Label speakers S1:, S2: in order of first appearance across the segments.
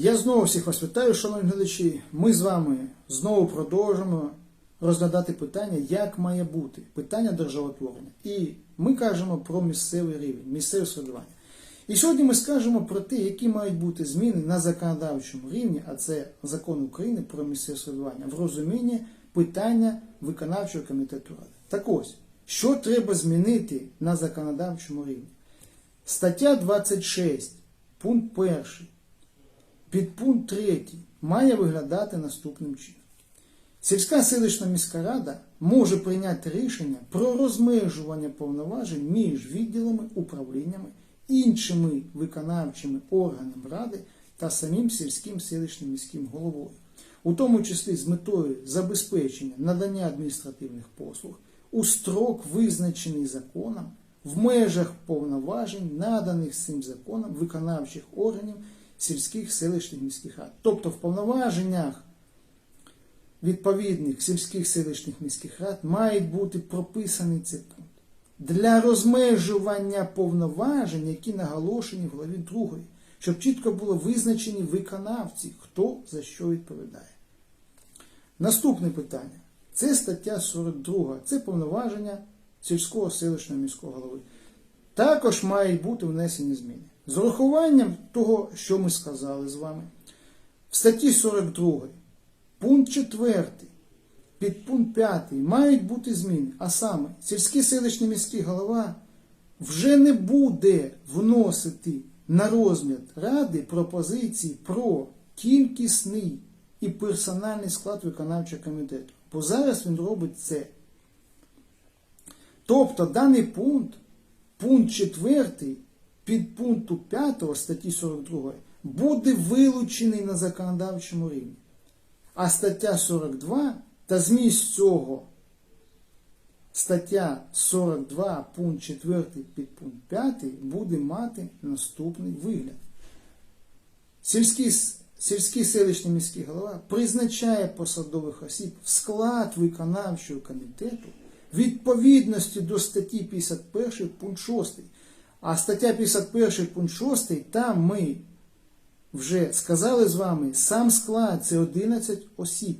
S1: Я знову всіх вас вітаю, шановні глядачі. Ми з вами знову продовжимо розглядати питання, як має бути питання державотворення. І ми кажемо про місцевий рівень, місцеве самоврядування. І сьогодні ми скажемо про те, які мають бути зміни на законодавчому рівні, а це закон України про місцеве самоврядування, в розумінні питання виконавчого комітету ради. Так ось, що треба змінити на законодавчому рівні? Стаття 26, пункт 1. Підпункт 3 має виглядати наступним чином. Сільська селищна міська рада може прийняти рішення про розмежування повноважень між відділами, управліннями, іншими виконавчими органами ради та самим сільським селищним міським головою, у тому числі з метою забезпечення надання адміністративних послуг у строк, визначений законом, в межах повноважень, наданих цим законом виконавчих органів сільських селищних міських рад. Тобто в повноваженнях відповідних сільських селищних міських рад має бути прописаний цей пункт для розмежування повноважень, які наголошені в главі 2, щоб чітко було визначені виконавці, хто за що відповідає. Наступне питання. Це стаття 42. Це повноваження сільського селищного міського голови. Також мають бути внесені зміни. З урахуванням того, що ми сказали з вами, в статті 42, пункт 4, підпункт 5 мають бути зміни. А саме, сільський селищний міський голова вже не буде вносити на розгляд ради пропозиції про кількісний і персональний склад виконавчого комітету. Бо зараз він робить це. Тобто даний пункт, пункт 4 підпункту 5 статті 42 буде вилучений на законодавчому рівні. А стаття 42 та зміст цього стаття 42 пункт 4 підпункт 5 буде мати наступний вигляд. Сільський, сільський селищний міський голова призначає посадових осіб в склад виконавчого комітету відповідності до статті 51 пункт 6. А стаття 51 пункт 6, там ми вже сказали з вами, сам склад це 11 осіб,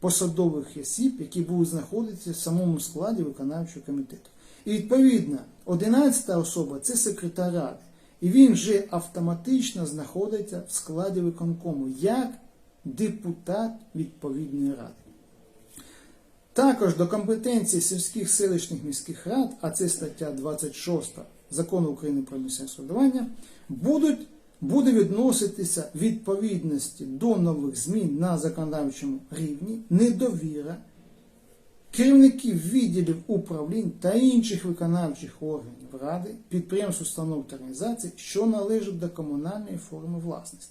S1: посадових осіб, які будуть знаходитися в самому складі виконавчого комітету. І відповідно, 11 особа це секретар ради. І він вже автоматично знаходиться в складі виконкому як депутат відповідної ради. Також до компетенції сільських селищних міських рад, а це стаття 26 Закону України про місцеве самоврядування, будуть, буде відноситися відповідності до нових змін на законодавчому рівні, недовіра, керівників відділів управлінь та інших виконавчих органів ради, підприємств, установ та організацій, що належать до комунальної форми власності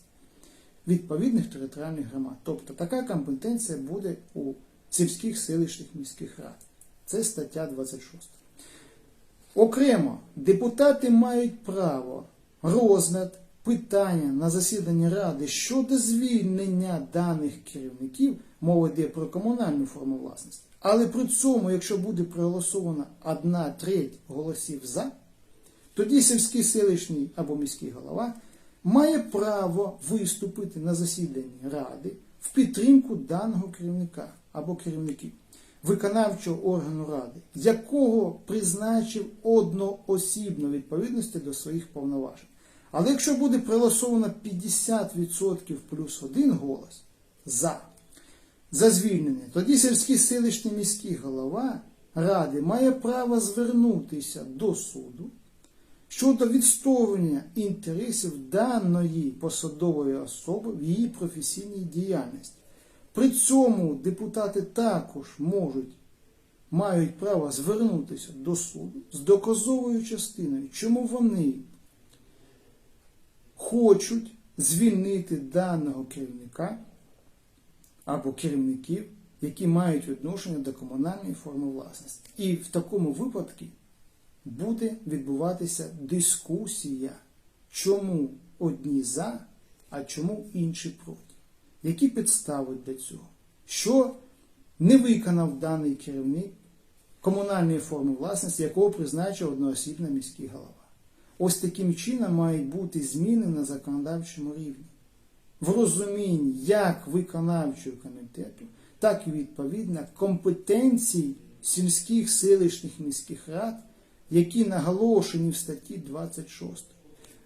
S1: відповідних територіальних громад. Тобто така компетенція буде у сільських селищних міських рад. Це стаття 26. Окремо, депутати мають право розгляд питання на засіданні ради щодо звільнення даних керівників, мова йде про комунальну форму власності. Але при цьому, якщо буде проголосована одна треть голосів за, тоді сільський селищний або міський голова має право виступити на засіданні ради в підтримку даного керівника або керівників виконавчого органу ради, якого призначив одноосібно відповідності до своїх повноважень. Але якщо буде проголосовано 50% плюс один голос за, за звільнення, тоді сільський селищний міський голова ради має право звернутися до суду щодо відстоювання інтересів даної посадової особи в її професійній діяльності. При цьому депутати також можуть, мають право звернутися до суду з доказовою частиною, чому вони хочуть звільнити даного керівника або керівників, які мають відношення до комунальної форми власності. І в такому випадку буде відбуватися дискусія, чому одні за, а чому інші проти. Які підстави для цього? Що не виконав даний керівник комунальної форми власності, якого призначив одноосібний міський голова? Ось таким чином мають бути зміни на законодавчому рівні. в розумінні як виконавчого комітету, так і відповідно компетенцій сільських селищних міських рад, які наголошені в статті 26.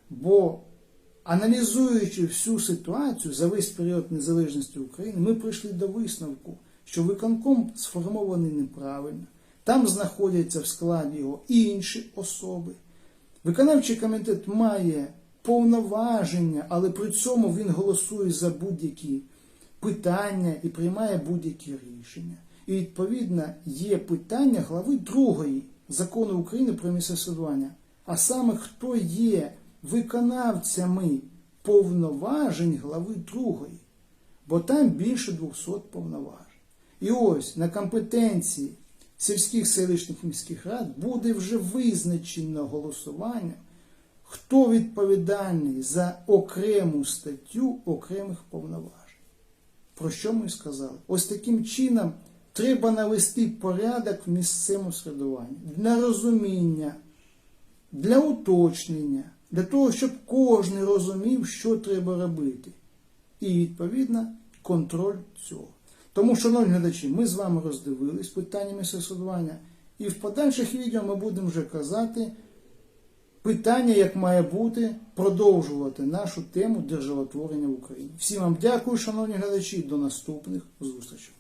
S1: Бо аналізуючи всю ситуацію за весь період незалежності України, ми прийшли до висновку, що виконком сформований неправильно. Там знаходяться в складі його інші особи. Виконавчий комітет має повноваження, але при цьому він голосує за будь-які питання і приймає будь-які рішення. І відповідно є питання глави другої закону України про місцеве самоврядування, а саме хто є виконавцями повноважень глави другої, бо там більше 200 повноважень. І ось на компетенції сільських селищних міських рад буде вже визначено голосування, хто відповідальний за окрему статтю окремих повноважень. Про що ми сказали? Ось таким чином треба навести порядок в місцевому середуванні для розуміння, для уточнення, для того, щоб кожен розумів, що треба робити. І, відповідно, контроль цього. Тому, шановні глядачі, ми з вами роздивились питання місцевого і в подальших відео ми будемо вже казати питання, як має бути, продовжувати нашу тему державотворення в Україні. Всім вам дякую, шановні глядачі, до наступних зустрічей.